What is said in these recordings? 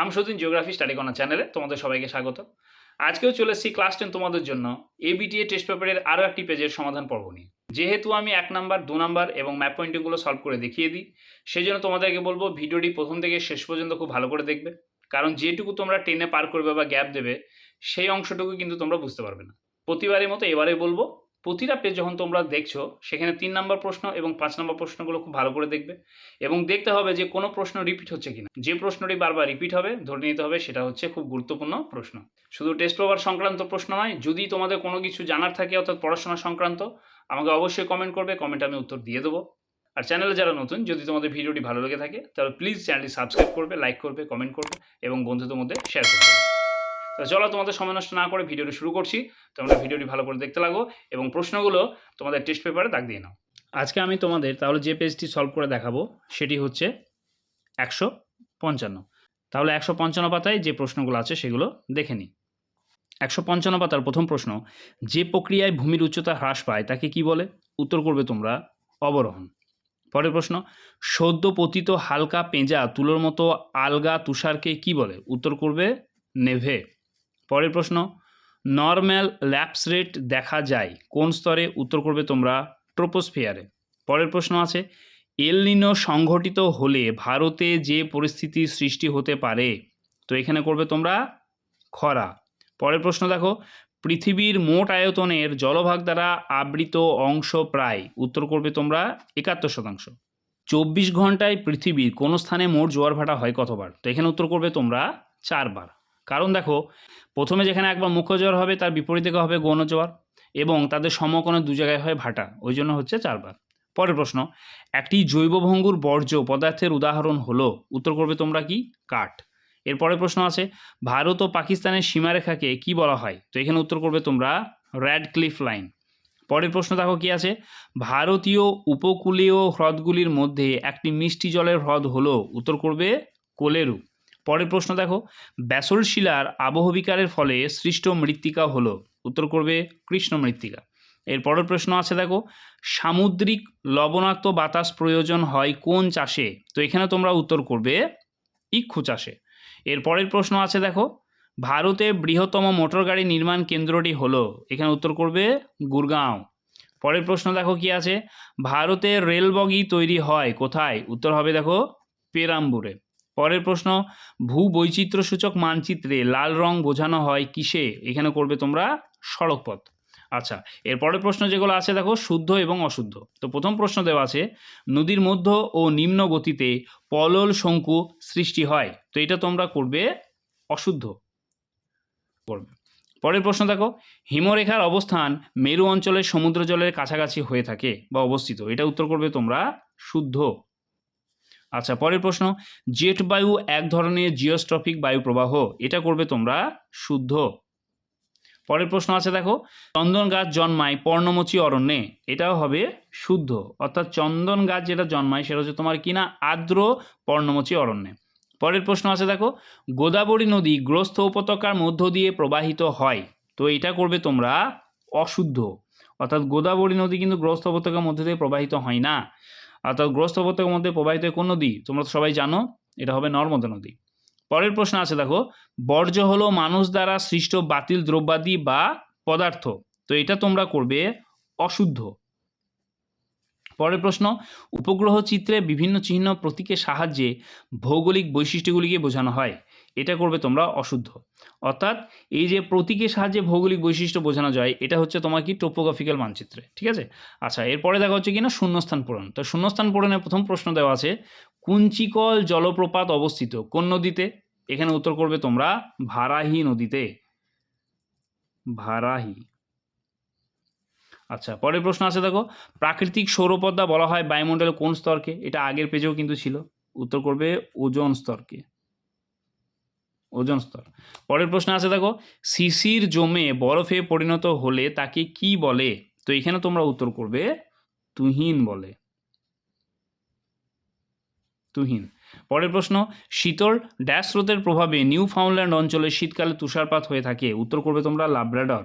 Shamsuddin geography study corner চ্যানেলে তোমাদের সবাইকে স্বাগত। আজকেও চলে এসেছি ক্লাস টেন তোমাদের জন্য এবিটিএ টেস্ট পেপারের আরও একটি পেজের সমাধান পর্ব নিয়ে। যেহেতু আমি এক নাম্বার, দু নাম্বার এবং ম্যাপ পয়েন্টিংগুলো সলভ করে দেখিয়ে দিই সেই জন্য তোমাদেরকে বলব ভিডিওটি প্রথম থেকে শেষ পর্যন্ত খুব ভালো করে দেখবে। কারণ যেটুকু তোমরা টেনে পার করবে বা গ্যাপ দেবে, সেই অংশটুকু কিন্তু তোমরা বুঝতে পারবে না। প্রতিবারের মতো এবারে বলব প্রতিটা পেজ যখন তোমরা দেখছ, সেখানে তিন নম্বর প্রশ্ন এবং পাঁচ নম্বর প্রশ্নগুলো খুব ভালো করে দেখবে এবং দেখতে হবে যে কোনো প্রশ্ন রিপিট হচ্ছে কিনা। যে প্রশ্নটি বারবার রিপিট হবে, ধরে নিতে হবে সেটা হচ্ছে খুব গুরুত্বপূর্ণ প্রশ্ন। শুধু টেস্ট পেপার সংক্রান্ত প্রশ্ন নয়, যদি তোমাদের কোনো কিছু জানার থাকে অর্থাৎ পড়াশোনা সংক্রান্ত, আমাকে অবশ্যই কমেন্ট করবে কমেন্ট আমি উত্তর দিয়ে দেবো। আর চ্যানেলে যারা নতুন, যদি তোমাদের ভিডিওটি ভালো লেগে থাকে, তাহলে প্লিজ চ্যানেলটি সাবস্ক্রাইব করবে লাইক করবে কমেন্ট করবে এবং বন্ধুদের মধ্যে শেয়ার করবে। তো চলো তোমাদের সময় নষ্ট না করে ভিডিওটি শুরু করছি। তোমরা ভিডিওটি ভালো করে দেখতে লাগো এবং প্রশ্নগুলো তোমাদের টেস্ট পেপারে দাগ দিয়ে নাও। আজকে আমি তোমাদের তাহলে যে পেজটি সলভ করে দেখাবো সেটি হচ্ছে একশো পঞ্চান্ন। তাহলে একশো পঞ্চান্ন পাতায় যে প্রশ্নগুলো আছে সেগুলো দেখে নিই। একশো পঞ্চান্ন পাতার প্রথম প্রশ্ন, যে প্রক্রিয়ায় ভূমির উচ্চতা হ্রাস পায় তাকে কি বলে? উত্তর করবে তোমরা অবরোহণ। পরের প্রশ্ন, সদ্য পতিত হালকা পেঁজা তুলোর মতো আলগা তুষারকে কি বলে? উত্তর করবে নেভে। পরের প্রশ্ন নর্ম্যাল ল্যাপস রেট দেখা যায় কোন স্তরে? উত্তর করবে তোমরা ট্রোপোস্ফিয়ারে পরের প্রশ্ন আছে এলনিনো সংঘটিত হলে ভারতে যে পরিস্থিতি সৃষ্টি হতে পারে? তো এখানে করবে তোমরা খরা। পরের প্রশ্ন দেখো, পৃথিবীর মোট আয়তনের জলভাগ দ্বারা আবৃত অংশ প্রায়। উত্তর করবে তোমরা একাত্তর শতাংশ। চব্বিশ ঘন্টায় পৃথিবীর কোনো স্থানে মোট জোয়ার ভাটা হয় কতবার? তো এখানে উত্তর করবে তোমরা চারবার। কারণ দেখো, প্রথমে যেখানে একবার মুখ্য জোয়ার হবে, তার বিপরীত হবে গৌণ জোয়ার এবং তাদের সমকোণে দু জায়গায় হয় ভাটা, ওই জন্য হচ্ছে চারবার। পরের প্রশ্ন, একটি জৈব ভঙ্গুর বর্জ্য পদার্থের উদাহরণ হলো, উত্তর করবে তোমরা কি? কাঠ। এরপরের প্রশ্ন আছে, ভারত ও পাকিস্তানের সীমারেখাকে কি বলা হয়? তো এখানে উত্তর করবে তোমরা র্যাড ক্লিফ লাইন পরের প্রশ্ন দেখো কি আছে, ভারতীয় উপকূলীয় হ্রদগুলির মধ্যে একটি মিষ্টি জলের হ্রদ হলো, উত্তর করবে কোলেরু। পরের প্রশ্ন দেখো, ব্যাসল শিলার আবহবিকারের ফলে সৃষ্ট মৃত্তিকা হলো। উত্তর করবে কৃষ্ণ মৃত্তিকা। এর পরের প্রশ্ন আছে দেখো, সামুদ্রিক লবণাক্ত বাতাস প্রয়োজন হয় কোন চাষে? তো এখানে তোমরা উত্তর করবে ইক্ষু চাষে। এর পরের প্রশ্ন আছে দেখো, ভারতে বৃহত্তম মোটর গাড়ি নির্মাণ কেন্দ্রটি হলো। এখানে উত্তর করবে গুরগাঁও। পরের প্রশ্ন দেখো কি আছে, ভারতে রেল বগি তৈরি হয় কোথায়? উত্তর হবে দেখো, পেরাম্বুরে। পরের প্রশ্ন ভূ বৈচিত্র্য সূচক মানচিত্রে লাল রং বোঝানো হয় কিসে? এখানে করবে তোমরা সড়কপথ। আচ্ছা এর পরের প্রশ্ন যেগুলো আছে দেখো, শুদ্ধ এবং অশুদ্ধ। তো প্রথম প্রশ্ন দেওয়া আছে, নদীর মধ্য ও নিম্ন গতিতে পলল শঙ্কু সৃষ্টি হয়। তো এটা তোমরা করবে অশুদ্ধ। করবে। পরের প্রশ্ন দেখো, হিমরেখার অবস্থান মেরু অঞ্চলের সমুদ্র জলের কাছাকাছি হয়ে থাকে বা অবস্থিত। এটা উত্তর করবে তোমরা শুদ্ধ। আচ্ছা পরের প্রশ্ন, জেট বায়ু এক ধরনের জিওস্ট্রফিক বায়ু প্রবাহ এটা করবে তোমরা শুদ্ধ। পরের প্রশ্ন আছে দেখো, চন্দন গাছ জন্মায় পর্ণমোচী অরণ্যে, এটাও হবে শুদ্ধ। অর্থাৎ চন্দন গাছ যেটা জন্মায়, সেটা হচ্ছে তোমার কিনা আর্দ্র পর্ণমোচী অরণ্যে। পরের প্রশ্ন আছে দেখো, গোদাবরী নদী গ্রস্ত উপত্যকার মধ্য দিয়ে প্রবাহিত হয়, তো এটা করবে তোমরা অশুদ্ধ। অর্থাৎ গোদাবরী নদী কিন্তু গ্রস্ত উপত্যকার মধ্যে দিয়ে প্রবাহিত হয় না। অর্থাৎ গ্রস্ত উপত্যকার মধ্যে প্রবাহিত কোন নদী? তোমরা তো সবাই জানো, এটা হবে নর্মদা নদী। পরের প্রশ্ন আছে, দেখো, বর্জ্য হলো মানুষ দ্বারা সৃষ্ট বাতিল দ্রব্যাদি বা পদার্থ। তো এটা তোমরা করবে অশুদ্ধ। পরের প্রশ্ন, উপগ্রহ চিত্রে বিভিন্ন চিহ্ন প্রতীকের সাহায্যে ভৌগোলিক বৈশিষ্ট্যগুলিকে বোঝানো হয়। এটা করবে তোমরা অশুদ্ধ। অর্থাৎ এই যে প্রতীকের সাহায্যে ভৌগোলিক বৈশিষ্ট্য বোঝানো যায়, এটা হচ্ছে তোমার কি টোপোগ্রাফিক্যাল মানচিত্রে, ঠিক আছে? আচ্ছা এরপরে দেখা হচ্ছে কিনা শূন্যস্থান পূরণ। তো শূন্যস্থান পূরণের প্রথম প্রশ্ন দেওয়া আছে, কুঞ্চিকল জলপ্রপাত অবস্থিত কোন নদীতে? এখানে উত্তর করবে তোমরা ভারাহি নদীতে। ভারাহি। আচ্ছা পরের প্রশ্ন আছে দেখো, প্রাকৃতিক সৌরপদ্মা বলা হয় বায়ুমণ্ডলের কোন স্তরকে? এটা আগের পেজেও কিন্তু ছিল। উত্তর করবে ওজন স্তরকে। ওজন স্তর। পরের প্রশ্ন আছে, দেখো, শিশির জমে বরফে পরিণত হলে তাকে কি বলে? তো এখানে তোমরা উত্তর করবে, তুহিন বলে। তুহিন। পরের প্রশ্ন, শীতল ড্যাশ স্রোতের প্রভাবে নিউ ফাউন্ডল্যান্ড অঞ্চলে শীতকালে তুষারপাত হয়ে থাকে। উত্তর করবে তোমরা, লাব্রাডর।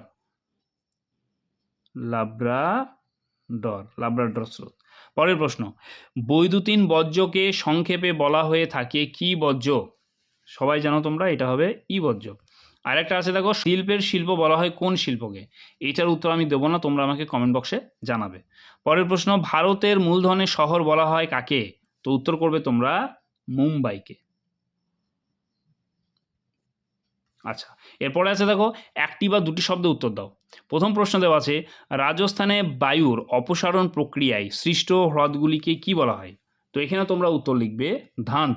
লাব্রাডর লাব্রাডর স্রোত। পরের প্রশ্ন, বৈদ্যুতিন বর্জ্যকে সংক্ষেপে বলা হয়ে থাকে কি বর্জ্য সবাই জানো তোমরা, এটা হবে ই বর্জ্য আরেকটা আছে দেখো, শিল্পের শিল্প বলা হয় কোন শিল্পকে? এইটার উত্তর আমি দেবো না, তোমরা আমাকে কমেন্ট বক্সে জানাবে। পরের প্রশ্ন, ভারতের মূলধনের শহর বলা হয় কাকে? তো উত্তর করবে তোমরা মুম্বাইকে। আচ্ছা এরপরে আছে দেখো, একটি বা দুটি শব্দে উত্তর দাও। প্রথম প্রশ্ন দেওয়া আছে, রাজস্থানে বায়ুর অপসারণ প্রক্রিয়ায় সৃষ্ট হ্রদগুলিকে কি বলা হয়? তো এখানে তোমরা উত্তর লিখবে ধাঁধ।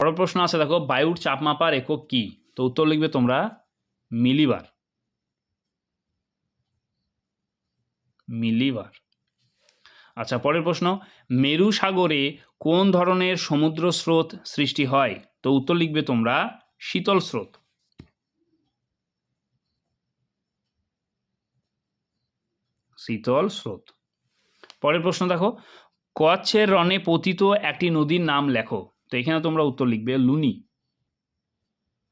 পরের প্রশ্ন আছে, দেখো, বায়ুর চাপ মাপার একক কি? তো উত্তর লিখবে তোমরা মিলিবার। মিলিবার। আচ্ছা পরের প্রশ্ন, মেরু সাগরে কোন ধরনের সমুদ্র স্রোত সৃষ্টি হয়? তো উত্তর লিখবে তোমরা শীতল স্রোত। শীতল স্রোত। পরের প্রশ্ন, দেখো, কচ্ছের রণে পতিত একটি নদীর নাম লেখো। তো এখানে তোমরা উত্তর লিখবে লুনি।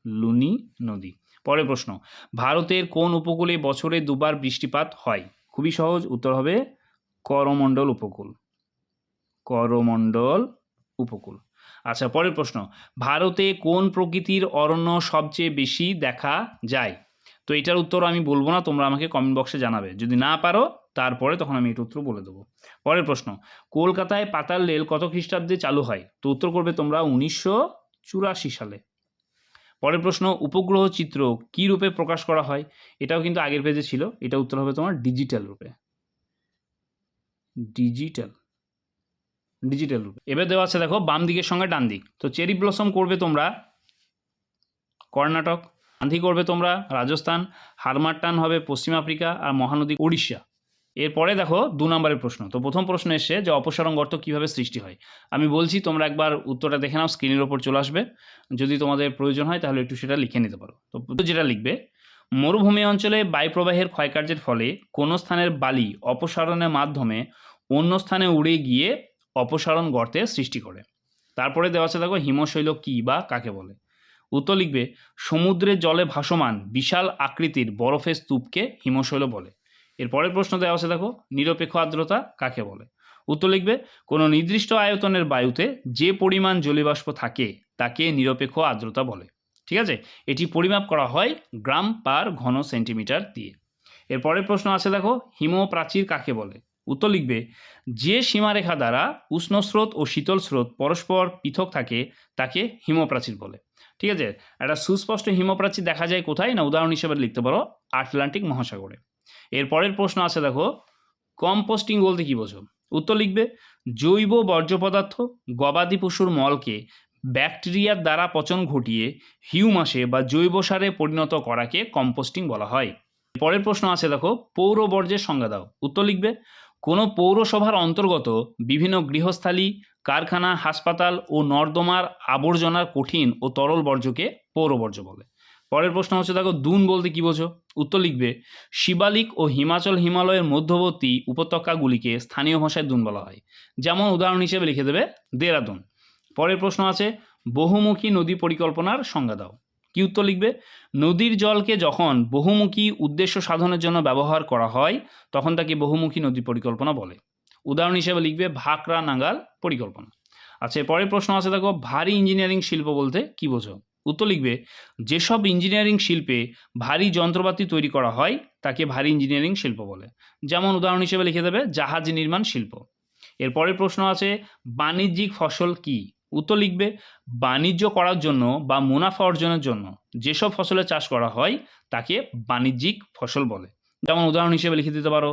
লুনি নদী। পরের প্রশ্ন, ভারতের কোন উপকূলে বছরে দুবার বৃষ্টিপাত হয়? খুবই সহজ, উত্তর হবে করমণ্ডল উপকূল। করমণ্ডল উপকূল। আচ্ছা পরের প্রশ্ন, ভারতে কোন প্রকৃতির অরণ্য সবচেয়ে বেশি দেখা যায়? তো এটার উত্তর আমি বলব না, তোমরা আমাকে কমেন্ট বক্সে জানাবে। যদি না পারো তারপরে তখন আমি এটা উত্তর বলে দেবো। পরের প্রশ্ন, কলকাতায় পাতাল রেল কত খ্রিস্টাব্দে চালু হয়? তো উত্তর করবে তোমরা উনিশশো চুরাশি সালে। পরের প্রশ্ন, উপগ্রহ চিত্র কী রূপে প্রকাশ করা হয়? এটাও কিন্তু আগের পেজে ছিল, এটা উত্তর হবে তোমার ডিজিটাল রূপে। ডিজিটাল ডিজিটাল রূপে। এবার দেওয়া আছে দেখো, বাম দিকের সঙ্গে ডান দিক। তো চেরি ব্লসম করবে তোমরা কর্ণাটক গান্ধী করবে তোমরা রাজস্থান, হারমাট্টান হবে পশ্চিম আফ্রিকা, আর মহানদী উড়িষ্যা এরপরে দেখো দু নম্বরের প্রশ্ন। তো প্রথম প্রশ্ন এসে যে অপসারণ গর্ত কীভাবে সৃষ্টি হয়? আমি বলছি তোমরা একবার উত্তরটা দেখে নাও স্ক্রিনের ওপর চলে আসবে। যদি তোমাদের প্রয়োজন হয় তাহলে একটু সেটা লিখে নিতে পারো। তো যেটা লিখবে, মরুভূমি অঞ্চলে বায়ুপ্রবাহের ক্ষয়কার্যের ফলে কোনো স্থানের বালি অপসারণের মাধ্যমে অন্য স্থানে উড়ে গিয়ে অপসারণ গর্তের সৃষ্টি করে? তারপরে দেওয়া আছে দেখো হিমশৈল কী বা কাকে বলে? উত্তর লিখবে, সমুদ্রের জলে ভাসমান বিশাল আকৃতির বরফের স্তূপকে হিমশৈল বলে। এর পরের প্রশ্ন দেওয়া আছে, দেখো, নিরপেক্ষ আর্দ্রতা কাকে বলে? উত্তর লিখবে, কোনো নির্দিষ্ট আয়তনের বায়ুতে যে পরিমাণ জলীয়বাষ্প থাকে, তাকে নিরপেক্ষ আর্দ্রতা বলে। ঠিক আছে? এটি পরিমাপ করা হয় গ্রাম পার ঘন সেন্টিমিটার দিয়ে। এর পরের প্রশ্ন আছে, দেখো, হিমপ্রাচীর কাকে বলে? উত্তর লিখবে, যে সীমারেখা দ্বারা উষ্ণ স্রোত ও শীতল স্রোত পরস্পর পৃথক থাকে, তাকে হিমপ্রাচীর বলে। ঠিক আছে? একটা সুস্পষ্ট হিমপ্রাচীর দেখা যায় কোথায়? না, উদাহরণ হিসেবে লিখতে পারো, আটলান্টিক মহাসাগরে। এর পরের প্রশ্ন আছে, দেখো কম্পোস্টিং বলতে কী বোঝো? উত্তর লিখবে, জৈব বর্জ্য পদার্থ গবাদি পশুর মলকে ব্যাকটেরিয়ার দ্বারা পচন ঘটিয়ে হিউমাসে বা জৈব সারে পরিণত করাকে কম্পোস্টিং বলা হয়। পরের প্রশ্ন আছে, দেখো, পৌর বর্জ্যের সংজ্ঞা দাও। উত্তর লিখবে, কোনো পৌরসভার অন্তর্গত বিভিন্ন গৃহস্থালী, কারখানা, হাসপাতাল ও নর্দমার আবর্জনার কঠিন ও তরল বর্জ্যকে পৌর বর্জ্য বলে। পরের প্রশ্ন হচ্ছে, দেখো, দুন বলতে কী বোঝো? উত্তর লিখবে, শিবালিক ও হিমাচল হিমালয়ের মধ্যবর্তী উপত্যকাগুলিকে স্থানীয় ভাষায় দুন বলা হয়। যেমন উদাহরণ হিসেবে লিখে দেবে, দেরাদুন। পরের প্রশ্ন আছে, বহুমুখী নদী পরিকল্পনার সংজ্ঞা দাও। কি উত্তর লিখবে, নদীর জলকে যখন বহুমুখী উদ্দেশ্য সাধনের জন্য ব্যবহার করা হয়, তখন তাকে বহুমুখী নদী পরিকল্পনা বলে। উদাহরণ হিসেবে লিখবে, ভাকরা নাঙ্গাল পরিকল্পনা। আচ্ছা পরের প্রশ্ন আছে, দেখো, ভারী ইঞ্জিনিয়ারিং শিল্প বলতে কি বোঝো? উত্তর লিখবে, যেসব ইঞ্জিনিয়ারিং শিল্পে ভারী যন্ত্রপাতি তৈরি করা হয়, তাকে ভারী ইঞ্জিনিয়ারিং শিল্প বলে। যেমন উদাহরণ হিসেবে লিখে দেবে, জাহাজ নির্মাণ শিল্প। এরপরের প্রশ্ন আছে, বাণিজ্যিক ফসল কি? উত্তর লিখবে, বাণিজ্য করার জন্য বা মুনাফা অর্জনের জন্য যেসব ফসলের চাষ করা হয়, তাকে বাণিজ্যিক ফসল বলে। যেমন উদাহরণ হিসেবে লিখে দিতে পারো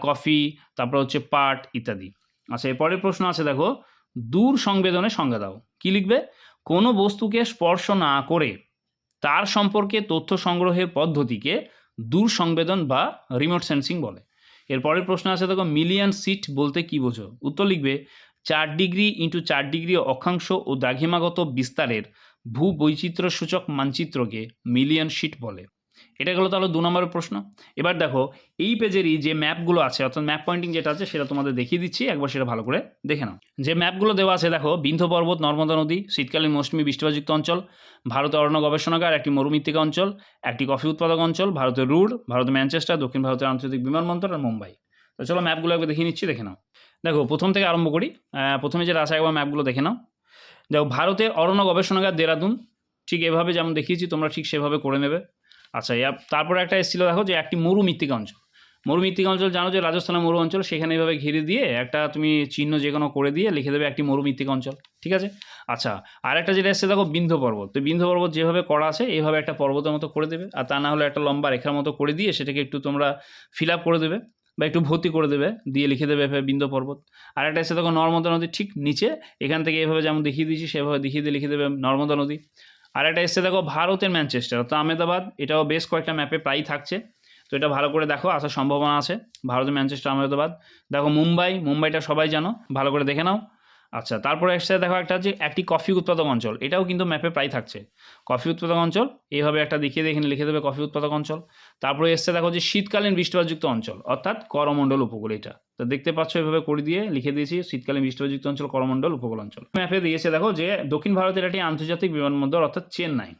কফি, তারপর হচ্ছে পাট ইত্যাদি। আচ্ছা এরপরের প্রশ্ন আছে, দেখো, দূর সংবেদনের সংজ্ঞা দাও। কি লিখবে? কোনো বস্তুকে স্পর্শ না করে তার সম্পর্কে তথ্য সংগ্রহের পদ্ধতিকে দূর সংবেদন বা রিমোট সেন্সিং বলে। এরপরের প্রশ্ন আছে, দেখো মিলিয়ন সিট বলতে কি বোঝো? উত্তর লিখবে, চার ডিগ্রি ইন্টু চার ডিগ্রি অক্ষাংশ ও দাঘিমাগত বিস্তারের ভূ বৈচিত্র্য সূচক মানচিত্রকে মিলিয়ন শিট বলে। এটা গেলো তাহলে দু নম্বরের প্রশ্ন। এবার দেখো, এই পেজেরই যে ম্যাপগুলো আছে, অর্থাৎ ম্যাপ পয়েন্টিং যেটা আছে, সেটা তোমাদের দেখিয়ে দিচ্ছি, একবার সেটা ভালো করে দেখে নাও। যে ম্যাপগুলো দেওয়া আছে, দেখো, বিন্ধ্য পর্বত, নর্মদা নদী, শীতকালীন মৌসুমী বৃষ্টিপাতযুক্ত অঞ্চল ভারতের অরণ্য গবেষণাগার, একটি মরুমৃত্তিকা অঞ্চল, একটি কফি উৎপাদক অঞ্চল ভারতের রুড ভারতের ম্যানচেস্টার, দক্ষিণ ভারতের আন্তর্জাতিক বিমানবন্দর আর মুম্বাই। তো চলো ম্যাপগুলো একবার দেখিয়ে নিচ্ছি, দেখে নাও। দেখো, প্রথম থেকে আরম্ভ করি প্রথমে যেটা আছে, একবার ম্যাপগুলো দেখে নাও। দেখো ভারতের অরণ্য গবেষণাগার, দেরাদুন, ঠিক এভাবে যেমন দেখিয়েছি, তোমরা ঠিক সেভাবে করে নেবে। আচ্ছা তারপরে একটা এসেছিল, দেখো যে একটি মরুমৃত্তিকা অঞ্চল। মরুমৃত্তিকা অঞ্চল জানো যে রাজস্থানের মরু অঞ্চল, সেখানে এইভাবে ঘিরে দিয়ে একটা তুমি চিহ্ন যে কোনো করে দিয়ে লিখে দেবে একটি মরুমৃত্তিকা অঞ্চল, ঠিক আছে? আচ্ছা আর একটা যেটা এসছে, দেখো বিন্ধ পর্বত। তো বিন্ধ পর্বত যেভাবে করা আছে, এইভাবে একটা পর্বতের মতো করে দেবে। আর তা না হলে একটা লম্বা রেখার মতো করে দিয়ে সেটাকে একটু তোমরা ফিল আপ করে দেবে বা একটু ভর্তি করে দেবে, দিয়ে লিখে দেবে এভাবে বিন্ধ পর্বত। আর একটা এসে দেখো নর্মদা নদীর ঠিক নিচে, এখান থেকে এভাবে যেমন দেখিয়ে দিয়েছি, সেভাবে দেখিয়ে দিয়ে লিখে দেবে নর্মদা নদী। আর একটা এসছে, দেখো, ভারতের ম্যানচেস্টার। তো আহমেদাবাদ, এটাও বেশ কয়েকটা ম্যাপে প্রায়ই থাকছে। তো এটা ভালো করে দেখো, আসার সম্ভাবনা আছে। ভারতের ম্যানচেস্টার, আহমেদাবাদ। দেখো, মুম্বাই, মুম্বাইটা সবাই জানো, ভালো করে দেখে নাও। আচ্ছা তারপরে এসছে, দেখো, একটা হচ্ছে একটি কফি উৎপাদক অঞ্চল, এটাও কিন্তু ম্যাপে প্রায় থাকছে। কফি উৎপাদক অঞ্চল, এইভাবে একটা দেখিয়ে এখানে লিখে দেবে কফি উৎপাদক অঞ্চল। তারপরে এসছে, দেখো, যে শীতকালীন বৃষ্টিপাতযুক্ত অঞ্চল, অর্থাৎ করমণ্ডল উপকূল, এটা। তো দেখতে পাচ্ছ এভাবে করে দিয়ে লিখে দিয়েছি, শীতকালীন বৃষ্টিপাতযুক্ত অঞ্চল, করমণ্ডল উপকূল অঞ্চল ম্যাপে দিয়েছে দেখো যে দক্ষিণ ভারতের একটি আন্তর্জাতিক বিমানবন্দর, অর্থাৎ চেন্নাই।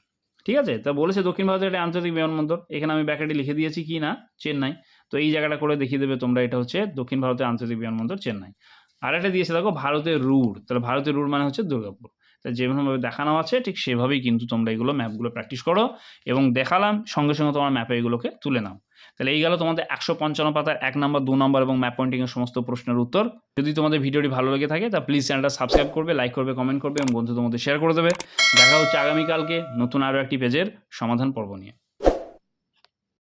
ঠিক আছে? তা বলেছে দক্ষিণ ভারতের একটি আন্তর্জাতিক বিমানবন্দর। এখানে আমি ব্যাকেটে লিখে দিয়েছি কি না? চেন্নাই। তো এই জায়গাটা করে দেখিয়ে দেবে তোমরা, এটা হচ্ছে দক্ষিণ ভারতের আন্তর্জাতিক বিমানবন্দর, চেন্নাই। আর একটা দিয়েছে দেখো ভারতের রুড় তাহলে ভারতের রুড় মানে হচ্ছে দুর্গাপুর। তা যেভাবে দেখানো আছে, ঠিক সেভাবেই কিন্তু তোমরা এগুলো ম্যাপগুলো প্র্যাকটিস করো এবং দেখালাম, সঙ্গে সঙ্গে তোমার ম্যাপে এগুলোকে তুলে নাও। তাহলে এই গেল তোমাদের একশো পঞ্চান্ন পাতার এক নম্বর, দু নম্বর এবং ম্যাপ পয়েন্টিংয়ের সমস্ত প্রশ্নের উত্তর। যদি তোমাদের ভিডিওটি ভালো লেগে থাকে, তা প্লিজ চ্যানেলটা সাবস্ক্রাইব করবে লাইক করবে কমেন্ট করবে এবং বন্ধুদের মধ্যে শেয়ার করে দেবে। দেখা হচ্ছে আগামীকালকে নতুন আরও একটি পেজের সমাধান পর্ব নিয়ে।